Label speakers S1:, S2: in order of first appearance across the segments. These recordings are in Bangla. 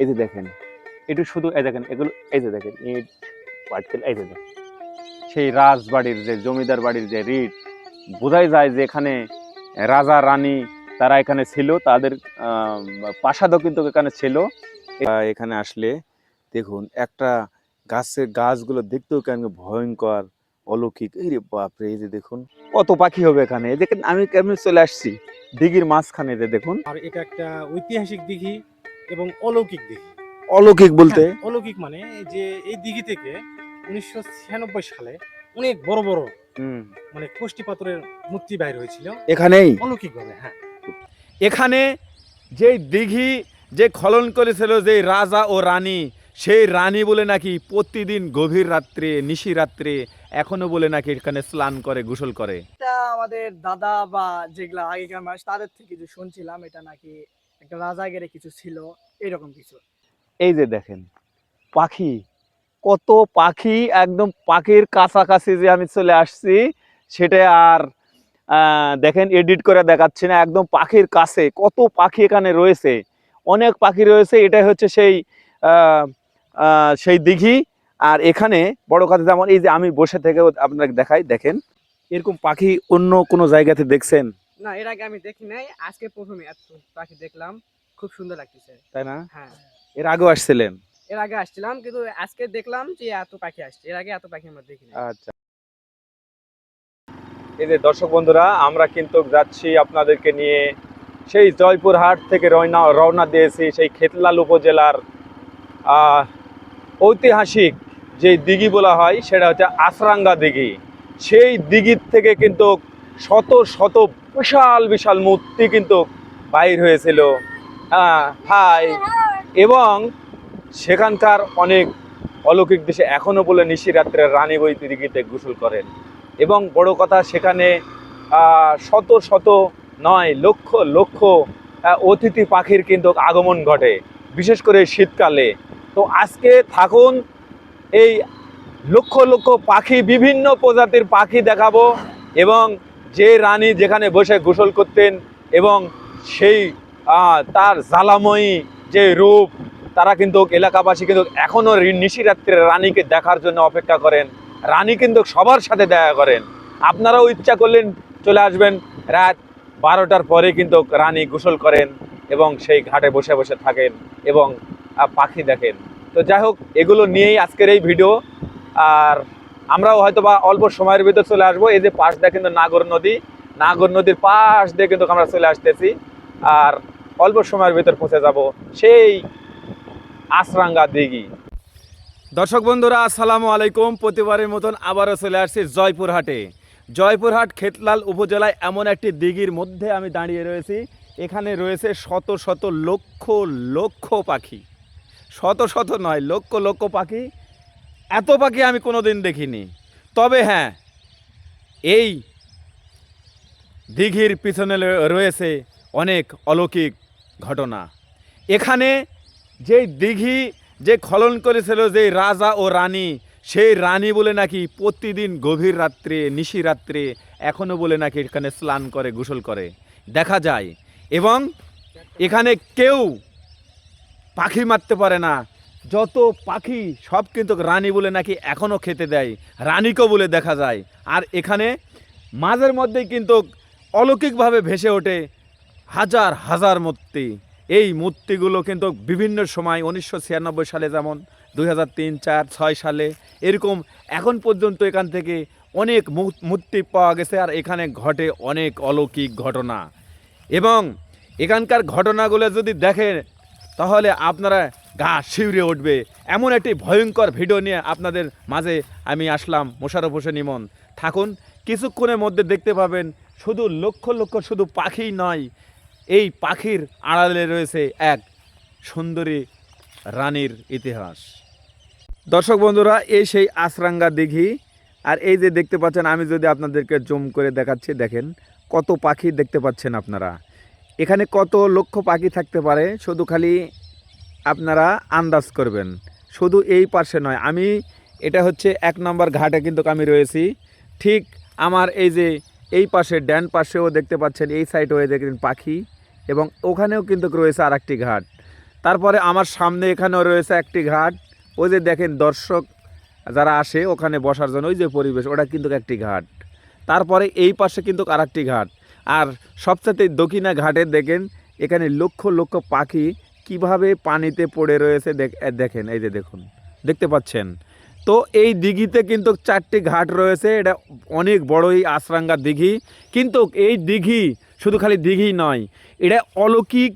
S1: এই যে দেখেন একটু শুধু, এই দেখেন, এগুলো, এই যে দেখেন ইট পাটকেল এই যে দেখেন। সেই রাজবাড়ির যে, জমিদার বাড়ির যে রিট, বোঝাই যায় যে এখানে রাজা, রানী তারা এখানে ছিল, তাদের প্রাসাদও কিন্তু এখানে ছিল। এখানে আসলে, দেখুন, একটা গাছের গাছগুলো দেখতেও কেন ভয়ঙ্কর, অলৌকিক। এই রে বাপরে, এই যে দেখুন, কত পাখি হবে এখানে। দেখেন, আমি কেমন চলে আসছি, দিঘির মাঝখানে যে দেখুন।
S2: আর এটা একটা ঐতিহাসিক দিঘি এবং অলৌকিক দিঘি
S1: অলৌকিক বলতে?
S2: হ্যাঁ, অলৌকিক মানে যে এই দিঘি থেকে উনিশশো ছিয়ানব্বই সালে অনেক বড় বড় মানে কোষ্টি পাথরের মূর্তি বাইর হয়েছিল।
S1: এখানেই?
S2: অলৌকিক ভাবে হ্যাঁ।
S1: এখানে যে দিঘি যে খলন করেছিল যে রাজা ও রানী সেই রানী বলে নাকি প্রতিদিন গভীর রাত্রে নিশি রাত্রে এখনও বলে নাকি এখানে স্নান করে গোসল করে।
S3: এটা আমাদের দাদা বা যেগুলা আগেকার মানুষ তাদের থেকে যে শুনছিলাম এটা নাকি একটা রাজাগেরে কিছু ছিল, এরকম কিছু।
S1: এই যে দেখেন, পাখি, কত পাখি একদম পাখির কাছাকাছি যে আমি চলে আসছি সেটা আর দেখেন এডিট করে দেখাচ্ছি না, একদম পাখির কাছে, কত পাখি এখানে রয়েছে। অনেক পাখি রয়েছে, এটাই হচ্ছে সেই সেই দিঘি। আর এখানে বড় কথা যেমন এই যে আমি বসে থেকে আপনাকে দেখাই, দেখেন, এরকম পাখি অন্য কোনো জায়গাতে দেখছেন?
S3: না এর আগে আমি দেখি নাই আজকে প্রথমে এত পাখি দেখলাম খুব সুন্দর লাগতেছে।
S1: তাই না?
S3: হ্যাঁ।
S1: এর আগেও আসছিলেন?
S3: এর আগে আসছিলাম কিন্তু আজকে দেখলাম যে এত পাখি আসছে এর আগে এত পাখি আমরা দেখি নাই।
S1: আচ্ছা। এই যে দর্শক বন্ধুরা আমরা কিন্তু যাচ্ছি আপনাদেরকে নিয়ে সেই জয়পুরহাট থেকে রওনা রওনা দিয়েছি সেই খেতলাল উপজেলার আহ, ঐতিহাসিক যে দিঘি বলা হয় সেটা হচ্ছে আসরাঙ্গা দিঘি। সেই দিঘির থেকে কিন্তু শত শত বিশাল বিশাল মূর্তি কিন্তু বাইর হয়েছিল। হ্যাঁ হাই। এবং সেখানকার অনেক অলৌকিক দেশে এখনও বলে নিশিরাত্রে রানী বৈতি দিঘিতে গোসল করেন। এবং বড় কথা, সেখানে শত শত নয়, লক্ষ লক্ষ অতিথি পাখির কিন্তু আগমন ঘটে, বিশেষ করে শীতকালে। তো আজকে থাকুন, এই লক্ষ লক্ষ পাখি, বিভিন্ন প্রজাতির পাখি দেখাবো এবং যে রানী যেখানে বসে গোসল করতেন এবং সেই তার জ্বালাময়ী যে রূপ, তারা কিন্তু এলাকাবাসী কিন্তু এখনও নিশিরাত্রে রানীকে দেখার জন্য অপেক্ষা করেন। রানী কিন্তু সবার সাথে দেখা করেন। আপনারাও ইচ্ছা করলেন চলে আসবেন। রাত বারোটার পরে কিন্তু রানী গোসল করেন এবং সেই ঘাটে বসে বসে থাকেন এবং পাখি দেখেন। তো যাই হোক, এগুলো নিয়েই আজকের এই ভিডিও। আর আমরাও হয়তো বা অল্প সময়ের ভিতর চলে আসব। এই যে পাশ দিয়ে কিন্তু নাগর নদী, নাগর নদীর পাশ দিয়ে কিন্তু আমরা চলে আসতেছি। আর অল্প সময়ের ভিতর পৌঁছে যাব সেই আসরাঙ্গা দিঘি। দর্শক বন্ধুরা, আসসালামু আলাইকুম। প্রতিবারের মতন আবারও চলে আসছি জয়পুরহাটে। জয়পুরহাট খেতলাল উপজেলায় এমন একটি দিঘির মধ্যে আমি দাঁড়িয়ে রয়েছি। এখানে রয়েছে শত শত লক্ষ লক্ষ পাখি। শত শত নয়, লক্ষ লক্ষ পাখি। এত পাখি আমি কোনোদিন দেখিনি। তবে হ্যাঁ এই দিঘির পিছনে রয়েছে অনেক অলৌকিক ঘটনা। এখানে যেই দিঘি যে খলন করেছিল যে রাজা ও রানী, সেই রানী বলে নাকি প্রতিদিন গভীর রাত্রে, নিশি রাত্রে এখনও বলে নাকি এখানে স্নান করে, গোসল করে। দেখা যায়। এবং এখানে কেউ পাখি মারতে পারে না যত পাখি সব কিন্তু রানী বলে নাকি এখনও খেতে দেয়, রানীকেও বলে দেখা যায়। আর এখানে মাঝের মধ্যেই কিন্তু অলৌকিকভাবে ভেসে ওঠে হাজার হাজার মূর্তি। এই মূর্তিগুলো কিন্তু বিভিন্ন সময় উনিশশো ছিয়ানব্বই সালে যেমন দুই হাজার তিন, চার, ছয় সালে এরকম এখন পর্যন্ত এখান থেকে অনেক মূর্তি পাওয়া গেছে আর এখানে ঘটে অনেক অলৌকিক ঘটনা। এবং এখানকার ঘটনাগুলো যদি দেখেন, তাহলে আপনারা গা শিউরে উঠবে। এমন একটি ভয়ঙ্কর ভিডিও নিয়ে আপনাদের মাঝে আমি আসলাম মোশারফ হোসেন ইমন। থাকুন, কিছুক্ষণের মধ্যে দেখতে পাবেন শুধু লক্ষ লক্ষ শুধু পাখি নয়, এই পাখির আড়ালে রয়েছে এক সুন্দরী রানীর ইতিহাস। দর্শক বন্ধুরা, এই সেই আসরাঙ্গা দিঘি, আর এই যে দেখতে পাচ্ছেন, আমি যদি আপনাদেরকে জুম করে দেখাচ্ছি, দেখেন কত পাখি দেখতে পাচ্ছেন আপনারা। এখানে কত লক্ষ পাখি থাকতে পারে, শুধু খালি আপনারা আন্দাজ করবেন। শুধু এই পাশে নয়, আমি এটা হচ্ছে এক নম্বর ঘাটে কিন্তু আমি রয়েছি। ঠিক আমার এই যে এই পাশে ড্যান পাশেও দেখতে পাচ্ছেন, এই সাইডেও দেখবেন পাখি এবং ওখানেও কিন্তু রয়েছে আর একটি ঘাট। তারপরে আমার সামনে এখানেও রয়েছে একটি ঘাট। ওই যে দেখেন দর্শক যারা আসে ওখানে বসার জন্য, ওই যে পরিবেশ, ওটা কিন্তু একটি ঘাট। তারপরে এই পাশে কিন্তু আর ঘাট। আর সবচেয়ে দক্ষিণা ঘাটে দেখেন, এখানে লক্ষ লক্ষ পাখি কীভাবে পানিতে পড়ে রয়েছে দেখ- দেখেন, এই যে দেখুন, দেখতে পাচ্ছেন? তো এই দিঘিতে কিন্তু চারটি ঘাট রয়েছে, এটা অনেক বড় এই আশরাঙ্গা দিঘি। কিন্তু এই দিঘি শুধু খালি দিঘি নয়, এটা অলৌকিক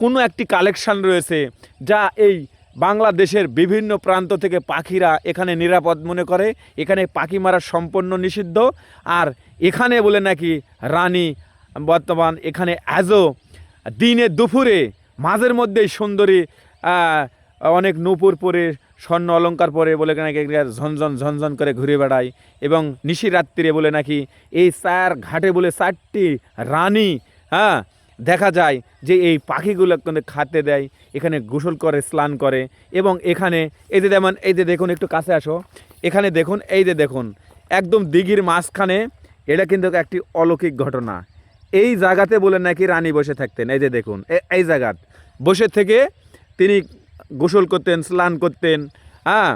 S1: কোনো একটি কালেকশন রয়েছে যা এই বাংলাদেশের বিভিন্ন প্রান্ত থেকে পাখিরা এখানে নিরাপদ মনে করে। এখানে পাখি মারা সম্পূর্ণ নিষিদ্ধ। আর এখানে বলে নাকি রানী বর্তমান এখানে আজও দিনে দুপুরে মাঝের মধ্যেই সুন্দরী অনেক নূপুর পরে, স্বর্ণ অলংকার পরে বলে নাকি ঝনঝন ঝনঝন করে ঘুরে বেড়ায় এবং নিশি রাত্রিরে বলে নাকি এই চার ঘাটে বলে চারটি রানী হ্যাঁ দেখা যায় যে এই পাখিগুলো কিন্তু খাতে দেয়, এখানে গোসল করে, স্নান করে এবং এখানে এই যে যেমন, এই যে দেখুন একটু কাছে আসো, এখানে দেখুন, এই যে দেখুন, একদম দিঘির মাঝখানে এটা কিন্তু একটি অলৌকিক ঘটনা। এই জায়গাতে বলে নাকি রানী বসে থাকতেন, এই যে দেখুন এই জায়গাত। বসে থেকে তিনি গোসল করতেন, স্নান করতেন হ্যাঁ?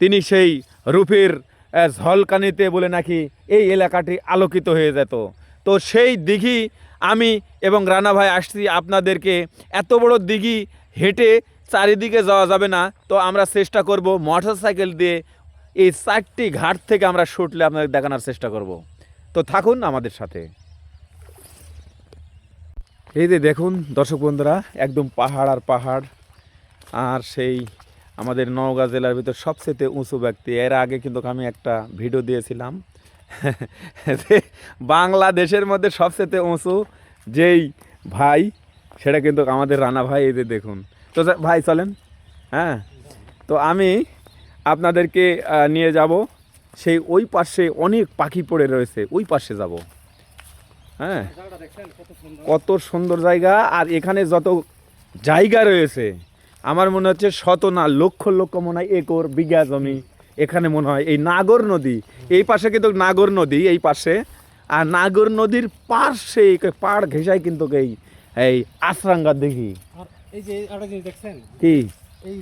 S1: তিনি সেই রূপের ঝলকানিতে বলে নাকি এই এলাকাটি আলোকিত হয়ে যেত। তো সেই দিঘি আমি এবং রানা ভাই আসছি আপনাদেরকে। এত বড় দিঘি হেঁটে চারিদিকে যাওয়া যাবে না। তো আমরা চেষ্টা করব মোটর সাইকেল দিয়ে এই চারটি ঘাট থেকে আমরা শুটলে আপনাদের দেখানোর চেষ্টা করব। তো থাকুন আমাদের সাথে। এই যে দেখুন, দর্শক বন্ধুরা, একদম পাহাড় আর পাহাড়, আর সেই আমাদের নওগাঁ জেলার ভিতর সবচেয়ে উঁচু ব্যক্তি। এর আগে কিন্তু আমি একটা ভিডিও দিয়েছিলাম। বাংলাদেশের মধ্যে সবচেয়ে উঁচু যেই ভাই, সেটা কিন্তু আমাদের রানা ভাই, এই যে দেখুন। তো ভাই, চলেন। হ্যাঁ? তো আমি আপনাদেরকে নিয়ে যাব। সেই ওই পাশে অনেক পাখি পড়ে রয়েছে, ওই পাশে যাব। হ্যাঁ।
S2: কত সুন্দর।
S1: জায়গা। আর এখানে যত জায়গা রয়েছে আমার মনে হচ্ছে শত না লক্ষ লক্ষ মনে হয় একর বিঘা জমি এখানে মনে হয়। এই নাগর নদী এই পাশে কিন্তু নাগর নদী এই পাশে। আর নাগর নদীর পাশে পাড় ঘেঁষায় কিন্তু এই এই আশরাঙ্গা দেখি
S2: এই যে একটা জিনিস দেখছেন?
S1: কি?
S2: এই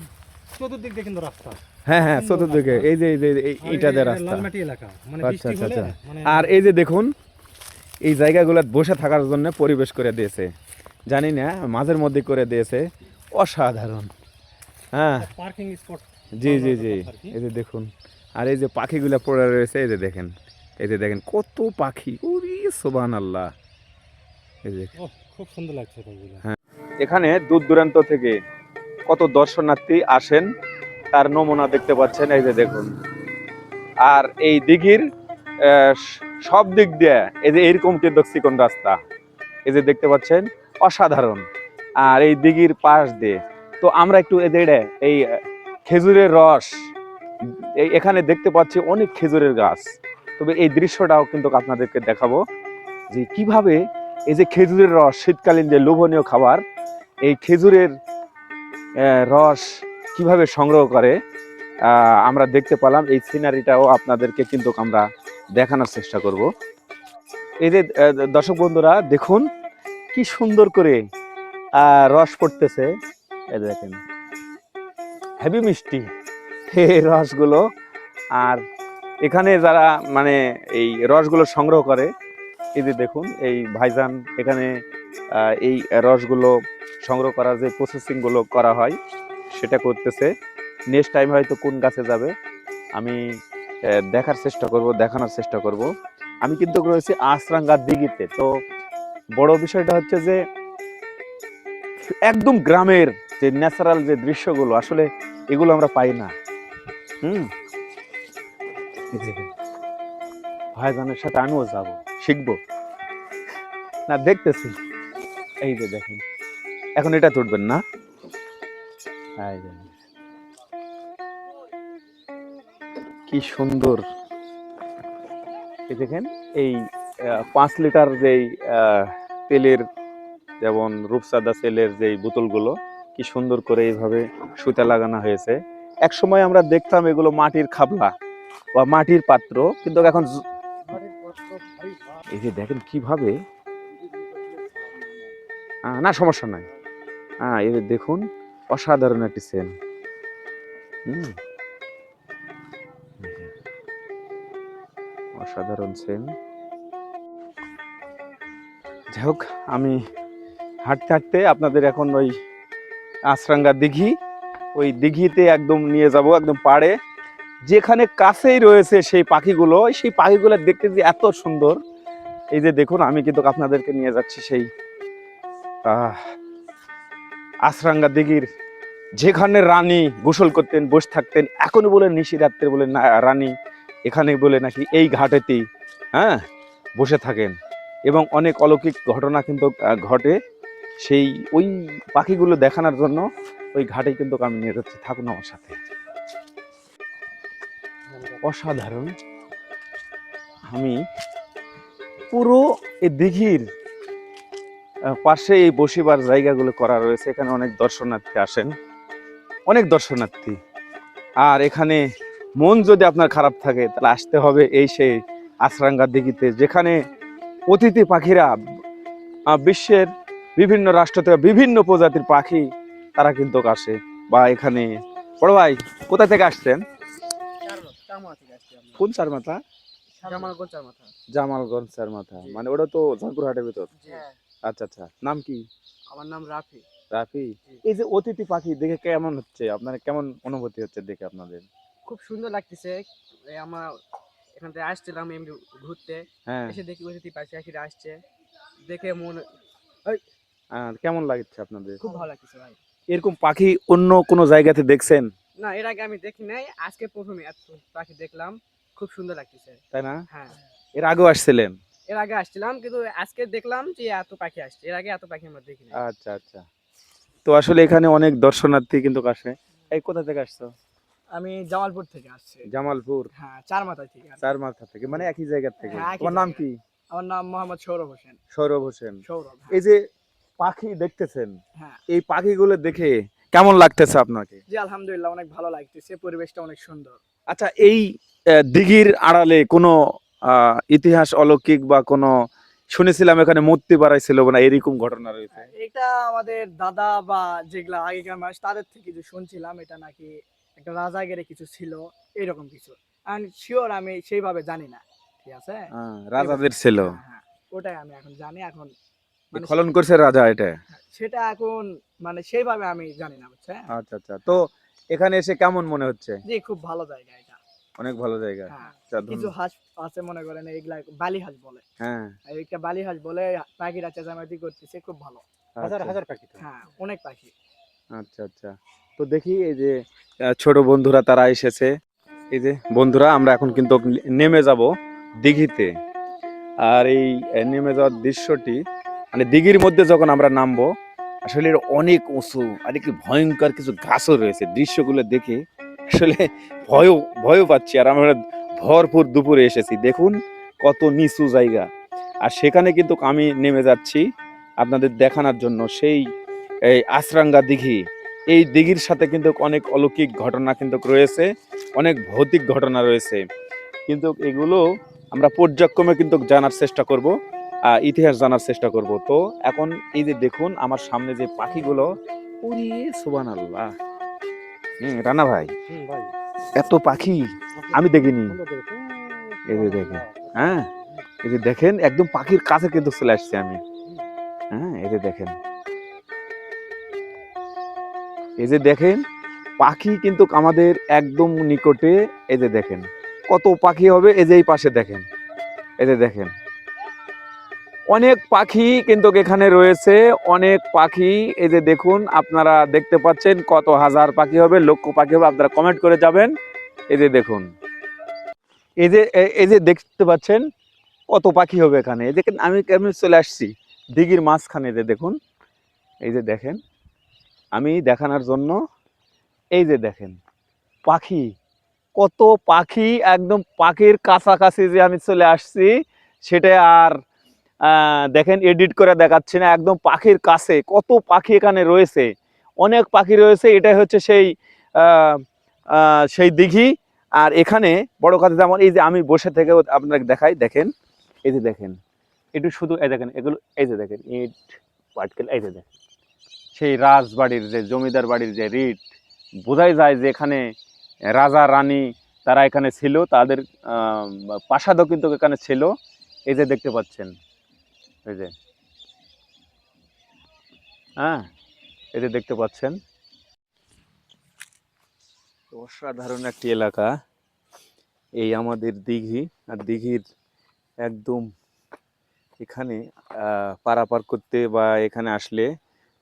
S2: চতুর্দিক দিয়ে কিন্তু রাস্তা।
S1: হ্যাঁ হ্যাঁ চতুর্দিকে। এই যে এই যে এই- এইটা রাস্তা।
S2: লালমাটি এলাকা মানে
S1: আচ্ছা
S2: বৃষ্টি
S1: আচ্ছা
S2: হলে
S1: আচ্ছা।
S2: মানে
S1: আর এই যে দেখুন এই জায়গাগুলো বসে থাকার জন্য পরিবেশ করে দিয়েছে। জানি না মাঝের মধ্যে করে দিয়েছে। অসাধারণ। হ্যাঁ।
S2: পার্কিং স্পট
S1: জি জি জি। এই যে দেখুন। আর এই যে পাখিগুলো পড়ে রয়েছে এই যে দেখেন। এই যে দেখেন কত পাখি। উরি সোবান আল্লাহ এই যে।
S2: খুব সুন্দর লাগছে হ্যাঁ।
S1: এখানে দূর দূরান্ত থেকে কত দর্শনার্থী আসেন তার নমুনা দেখতে পাচ্ছেন এই যে দেখুন। আর এই দিঘির সব দিক দিয়ে এই যে এরকম কিন্তু চিকন রাস্তা, এই যে দেখতে পাচ্ছেন, অসাধারণ। আর এই দিঘির পাশ দিয়ে। তো আমরা একটু এদের, এই খেজুরের রস এখানে দেখতে পাচ্ছি অনেক খেজুরের গাছ। তবে এই দৃশ্যটাও কিন্তু আপনাদেরকে দেখাবো, যে কীভাবে এই যে খেজুরের রস, শীতকালীন যে লোভনীয় খাবার, এই খেজুরের রস কীভাবে সংগ্রহ করে আমরা দেখতে পেলাম। এই সিনারিটাও আপনাদেরকে কিন্তু আমরা দেখানোর চেষ্টা করব। এই যে দর্শক বন্ধুরা, দেখুন কি সুন্দর করে রস পড়তেছে। এই দেখেন হেভি মিষ্টি। এই রসগুলো, আর এখানে যারা মানে এই রসগুলো সংগ্রহ করে, এই যে দেখুন, এই ভাইজান এখানে এই রসগুলো সংগ্রহ করার যে প্রসেসিংগুলো করা হয়, সেটা করতেছে। নেক্সট টাইম হয়তো কোন গাছে যাবে, আমি দেখার চেষ্টা করব, দেখানোর চেষ্টা করব। আমি কিন্তু রয়েছি আশরাঙ্গার দিঘিতে। তো বড় বিষয়টা হচ্ছে যে, একদম গ্রামের যে ন্যাচারাল যে দৃশ্যগুলো, আসলে এগুলো আমরা পাই না। হুম? ভাইজানের সাথে আমিও যাব, শিখব। না, দেখতেছি। এই যে দেখেন, এখন এটা তুলবেন না? এই। কি সুন্দর। দেখেন, এই পাঁচ লিটার যেই তেলের যেমন রূপসাদা তেলের যেই বোতলগুলো, কি সুন্দর করে এইভাবে সুতা লাগানো হয়েছে। এক সময় আমরা দেখতাম এগুলো মাটির খাবলা বা মাটির পাত্র, কিন্তু এখন এই যে দেখেন কীভাবে? না, সমস্যা নাই। হ্যাঁ এই দেখুন, অসাধারণ একটি সেন হুম। অসাধারণ সেন যাই হোক, আমি হাঁটতে হাঁটতে আপনাদের এখন ওই আশরাঙ্গা দিঘি, ওই দিঘিতে একদম নিয়ে যাব, একদম পাড়ে। যেখানে কাছেই রয়েছে সেই পাখিগুলো সেই পাখিগুলো দেখতে যে এত সুন্দর। এই যে দেখুন, আমি কিন্তু আপনাদেরকে নিয়ে যাচ্ছি সেই আশরাঙ্গা দিঘির যেখানে রানী গোসল করতেন, বসে থাকতেন এখনও বলে নিশিরাত্রে বলে রানী এখানে বলে নাকি এই ঘাটেতেই হ্যাঁ বসে থাকেন। এবং অনেক অলৌকিক ঘটনা কিন্তু ঘটে। সেই ওই পাখিগুলো দেখানোর জন্য ওই ঘাটে কিন্তু আমি নিয়ে যাচ্ছি। থাকুন আমার সাথে। অসাধারণ। আমি পুরো এই দিঘির পাশে এই বসিবার জায়গাগুলো করা রয়েছে। এখানে অনেক দর্শনার্থী আসেন। অনেক দর্শনার্থী। আর এখানে মন যদি আপনার খারাপ থাকে তাহলে আসতে হবে এই সেই আশরাঙ্গা দিঘিতে যেখানে অতিথি পাখিরা বিশ্বের বিভিন্ন রাষ্ট্র থেকে বিভিন্ন প্রজাতির পাখি তারা কিন্তু আসে। বা এখানে বড় ভাই কোথা থেকে আসছেন? কোন চার মাথা
S3: জামালগঞ্জ
S1: চার মাথা মানে ওটা তো জয়পুরহাটের ভিতর? আচ্ছা আচ্ছা। নাম কি?
S3: আমার নাম রাফি।
S1: রাফি? এই যে অতিথি পাখি দেখে কেমন হচ্ছে? আপনার কেমন অনুভূতি হচ্ছে দেখে আপনাদের?
S3: খুব সুন্দর লাগতেছে। আমরা এখান থেকে আসছিলাম এমনি ঘুরতে।
S1: হ্যাঁ।
S3: এসে দেখি অতিথি পাখি পাখিরা আসছে। দেখে মন
S1: কেমন লাগছে আপনাদের?
S3: খুব ভালো লাগতেছে ভাই।
S1: এরকম পাখি অন্য কোনো জায়গাতে দেখছেন?
S3: না এর আগে আমি দেখি নাই আজকে প্রথমে এত পাখি দেখলাম। খুব সুন্দর লাগতেছে।
S1: তাই না?
S3: হ্যাঁ।
S1: এর আগেও আসছিলেন?
S3: এর আগে আসছিলাম কিন্তু আজকে দেখলাম যে এত পাখি আসছে। এর আগে এত পাখি আমরা দেখি
S1: আচ্ছা আচ্ছা। তো আসলে এখানে অনেক দর্শনার্থী কিন্তু আসে। এই কোথা থেকে আসছো?
S3: আমি জামালপুর থেকে আসছি।
S1: জামালপুর?
S3: হ্যাঁ চার মাথা থেকে
S1: চার মাথা থেকে মানে একই জায়গা থেকে?
S3: হ্যাঁ,
S1: তোমার নাম কি?
S3: আমার নাম মোহাম্মদ সৌরভ হোসেন।
S1: সৌরভ হোসেন।
S3: সৌরভ হ্যাঁ।
S1: এই যে পাখি দেখতেছেন
S3: হ্যাঁ।
S1: এই পাখিগুলো দেখে কেমন লাগতেছে আপনাকে?
S3: জি আলহামদুলিল্লাহ অনেক ভালো লাগতেছে পরিবেশটা অনেক সুন্দর।
S1: আচ্ছা এই দিঘির আড়ালে কোনো ইতিহাস অলৌকিক বা কোনো শুনেছিলাম এখানে মূর্তি বাড়াইছিল না এরকম ঘটনা রয়েছে?
S3: এটা আমাদের দাদা বা যেগুলা আগেকার মাস তাদের থেকে যে শুনছিলাম এটা নাকি একটা রাজাগেরে কিছু ছিল এরকম কিছু। আর শিওর আমি সেইভাবে জানি না ঠিক আছে?
S1: হ্যাঁ, রাজাদের ছিল।
S3: হ্যাঁ, হ্যাঁ, ওটাই আমি এখন জানি এখন মানে
S1: করছে রাজা এটা।
S3: সেটা এখন মানে সেইভাবে আমি জানি না বুঝছে?
S1: আচ্ছা আচ্ছা তো এখানে এসে কেমন মনে হচ্ছে?
S3: জি খুব ভালো জায়গা এটা।
S1: অনেক ভালো জায়গা।
S3: হ্যাঁ
S1: আচ্ছা,
S3: কিছু হাঁস আছে মনে করেন এগুলা বালি হাঁস বলে।
S1: হ্যাঁ।
S3: একটা বালি হাঁস বলে পাখিরা চেঁচামেচি করতেছে খুব ভালো।
S2: হাজার
S1: আচ্ছা,
S2: হাজার পাখি
S3: হ্যাঁ অনেক পাখি।
S1: আচ্ছা আচ্ছা। তো দেখি এই যে ছোট বন্ধুরা তারা এসেছে। এই যে বন্ধুরা, আমরা এখন কিন্তু নেমে যাব দিঘিতে। আর এই নেমে যাওয়ার দৃশ্যটি মানে দিঘির মধ্যে যখন আমরা নামবো, আসলে অনেক উঁচু, আর কি ভয়ঙ্কর কিছু গাছও রয়েছে। দৃশ্যগুলো দেখে আসলে ভয়ও ভয়ও পাচ্ছি। আর আমরা ভরপুর দুপুরে এসেছি। দেখুন কত নিচু জায়গা। আর সেখানে কিন্তু আমি নেমে যাচ্ছি আপনাদের দেখানোর জন্য। সেই, এই আশরাঙ্গা দিঘি। এই দিঘির সাথে কিন্তু অনেক অলৌকিক ঘটনা কিন্তু রয়েছে অনেক ভৌতিক ঘটনা রয়েছে। কিন্তু এগুলো আমরা পর্যায়ক্রমে কিন্তু জানার চেষ্টা করব ইতিহাস জানার চেষ্টা করব। তো এখন এই যে দেখুন আমার সামনে যে পাখিগুলো উড়ি সুবান আল্লাহ হুম রানা ভাই
S2: ভাই।
S1: এত পাখি আমি দেখিনি। এই যে দেখেন। হ্যাঁ এই যে দেখেন একদম পাখির কাছে কিন্তু চলে আসছি আমি। হ্যাঁ এই যে দেখেন। এই যে দেখেন পাখি কিন্তু আমাদের একদম নিকটে এই যে দেখেন কত পাখি হবে এই যে এই পাশে দেখেন এই যে দেখেন অনেক পাখি কিন্তু এখানে রয়েছে অনেক পাখি এই যে দেখুন আপনারা দেখতে পাচ্ছেন কত হাজার পাখি হবে লক্ষ পাখি হবে আপনারা কমেন্ট করে যাবেন এই যে দেখুন এই যে এই যে দেখতে পাচ্ছেন কত পাখি হবে এখানে এই দেখেন আমি কেমন চলে আসছি দিঘির মাঝখানে যে দেখুন এই যে দেখেন আমি দেখানোর জন্য, এই যে দেখেন, পাখি, কত পাখি একদম পাখির কাছাকাছি যে আমি চলে আসছি, সেটা আর দেখেন এডিট করে দেখাচ্ছি না, একদম পাখির কাছে, কত পাখি এখানে রয়েছে, অনেক পাখি রয়েছে, এটাই হচ্ছে সেই সেই দিঘি, আর এখানে বড় কথা যেমন এই যে আমি বসে থেকে আপনাকে দেখাই, দেখেন, এই যে দেখেন একটু শুধু, এই দেখেন, এগুলো, এই যে দেখেন, ইট, পাটকেল, এই যে দেখেন সেই রাজবাড়ির যে জমিদার বাড়ির যে রিট, বোঝাই যায় যে এখানে রাজা, রানী তারা এখানে ছিল, তাদের প্রাসাদও কিন্তু এখানে ছিল। এই যে দেখতে পাচ্ছেন, এই যে। হ্যাঁ এই যে দেখতে পাচ্ছেন। অসাধারণ একটি এলাকা। এই আমাদের দিঘি, আর দিঘির একদম এখানে পারাপার করতে বা এখানে আসলে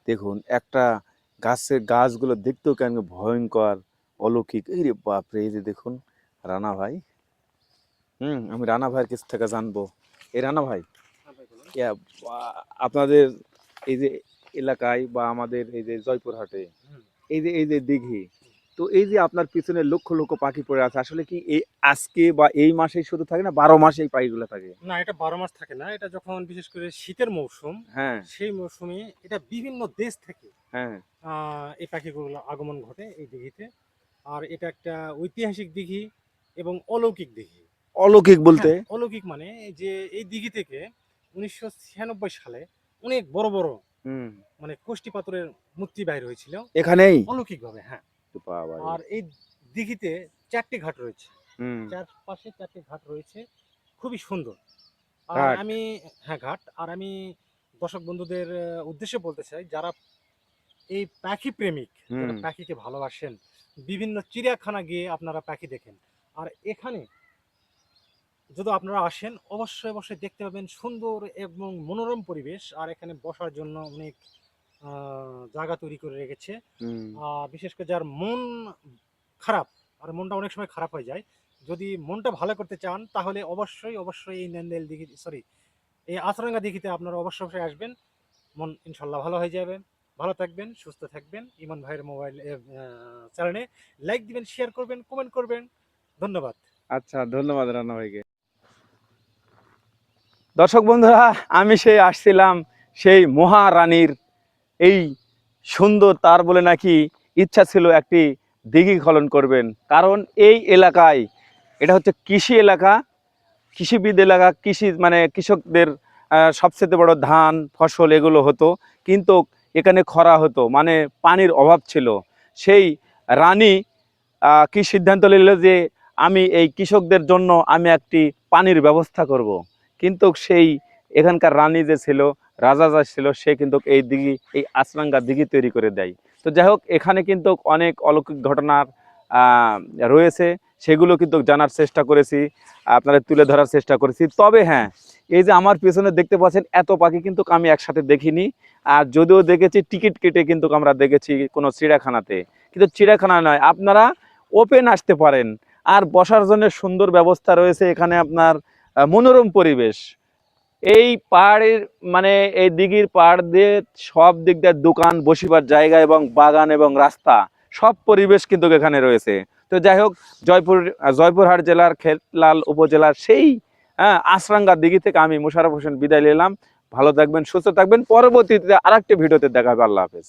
S1: দেখুন একটা গাছের গাছগুলো দেখতেও কেন ভয়ঙ্কর অলৌকিক। এই রে বাপরে এই যে দেখুন রানা ভাই। হুম আমি রানা ভাইয়ের কাছ থেকে জানব। এই রানা ভাই? আপনাদের এই যে এলাকায় বা আমাদের এই যে জয়পুরহাটে এই যে এই যে দিঘি তো এই যে আপনার পিছনে লক্ষ লক্ষ পাখি পড়ে আছে আসলে কি এই আজকে বা এই মাসেই শুধু থাকে না বারো মাসে এই পাখিগুলো থাকে?
S2: না এটা বারো মাস থাকে না এটা যখন বিশেষ করে শীতের মৌসুম
S1: হ্যাঁ।
S2: সেই মৌসুমে এটা বিভিন্ন দেশ থেকে
S1: হ্যাঁ।
S2: এই পাখিগুলো আগমন ঘটে এই দিঘিতে। আর এটা একটা ঐতিহাসিক দিঘি এবং অলৌকিক দিঘি।
S1: অলৌকিক বলতে?
S2: হ্যাঁ, অলৌকিক মানে যে এই দিঘি থেকে উনিশশো ছিয়ানব্বই সালে অনেক বড় বড় মানে কোষ্টি পাথরের মূর্তি বাইর হয়েছিল।
S1: এখানেই?
S2: অলৌকিক ভাবে হ্যাঁ। আর এই দিঘিতে চারটি ঘাট রয়েছে। চারটি ঘাট রয়েছে। খুবই সুন্দর। আর আমি হ্যাঁ ঘাট। আর আমি দর্শক বন্ধুদের উদ্দেশ্যে বলতে চাই যারা এই পাখি প্রেমিক পাখিকে ভালোবাসেন বিভিন্ন চিড়িয়াখানা গিয়ে আপনারা পাখি দেখেন। আর এখানে যদি আপনারা আসেন অবশ্যই অবশ্যই দেখতে পাবেন সুন্দর এবং মনোরম পরিবেশ। আর এখানে বসার জন্য অনেক জায়গা তৈরি করে রেখেছে। বিশেষ করে যার মন খারাপ আর মনটা অনেক সময় খারাপ হয়ে যায়। যদি মনটা ভালো করতে চান তাহলে অবশ্যই অবশ্যই এই ন্যান্দেল দিঘি সরি এই আচরঙ্গা দিঘিতে আপনারা অবশ্যই অবশ্যই আসবেন। মন ইনশাল্লাহ ভালো হয়ে যাবে। ভালো থাকবেন সুস্থ থাকবেন। ইমন ভাইয়ের মোবাইল চ্যানেলে লাইক দিবেন শেয়ার করবেন কমেন্ট করবেন। ধন্যবাদ।
S1: আচ্ছা ধন্যবাদ রানা ভাইকে। দর্শক বন্ধুরা আমি সেই আসছিলাম সেই মহারানীর এই সুন্দর তার বলে নাকি ইচ্ছা ছিল একটি দিঘি খনন করবেন। কারণ এই এলাকায়, এটা হচ্ছে কৃষি এলাকা, কৃষিবিদ এলাকা, কৃষি মানে কৃষকদের সবচেয়ে বড় ধান, ফসল এগুলো হতো। কিন্তু এখানে খরা হতো মানে পানির অভাব ছিল। সেই রানী কি সিদ্ধান্ত নিল যে আমি এই কৃষকদের জন্য আমি একটি পানির ব্যবস্থা করব। কিন্তু সেই এখানকার রানী যে ছিল রাজা যা ছিল, সে কিন্তু এই দিঘি, এই আচরাঙ্গা দিঘি তৈরি করে দেয়। তো যাই হোক, এখানে কিন্তু অনেক অলৌকিক ঘটনার রয়েছে। সেগুলো কিন্তু জানার চেষ্টা করেছি, আপনাদের তুলে ধরার চেষ্টা করেছি। তবে হ্যাঁ এই যে আমার পেছনে দেখতে পাচ্ছেন, এত পাখি কিন্তু আমি একসাথে দেখিনি। আর যদিও দেখেছি, টিকিট কেটে কিন্তু আমরা দেখেছি কোনো চিড়িয়াখানাতে। কিন্তু চিড়িয়াখানা নয়, আপনারা ওপেন আসতে পারেন। আর বসার জন্য সুন্দর ব্যবস্থা রয়েছে এখানে আপনার মনোরম পরিবেশ। এই পাহাড়ের মানে এই দিঘির পাহাড় দিয়ে সব দিক দিয়ে দোকান বসিবার জায়গা এবং বাগান এবং রাস্তা, সব পরিবেশ কিন্তু এখানে রয়েছে। তো যাই হোক, জয়পুর, জয়পুরহাট জেলার খেতলাল উপজেলার সেই হ্যাঁ দিঘি থেকে আমি মুশারফ হোসেন বিদায় নিলাম। ভালো থাকবেন, সুস্থ থাকবেন। পরবর্তীতে আরেকটি ভিডিওতে দেখা হবে আল্লাহ হাফেজ।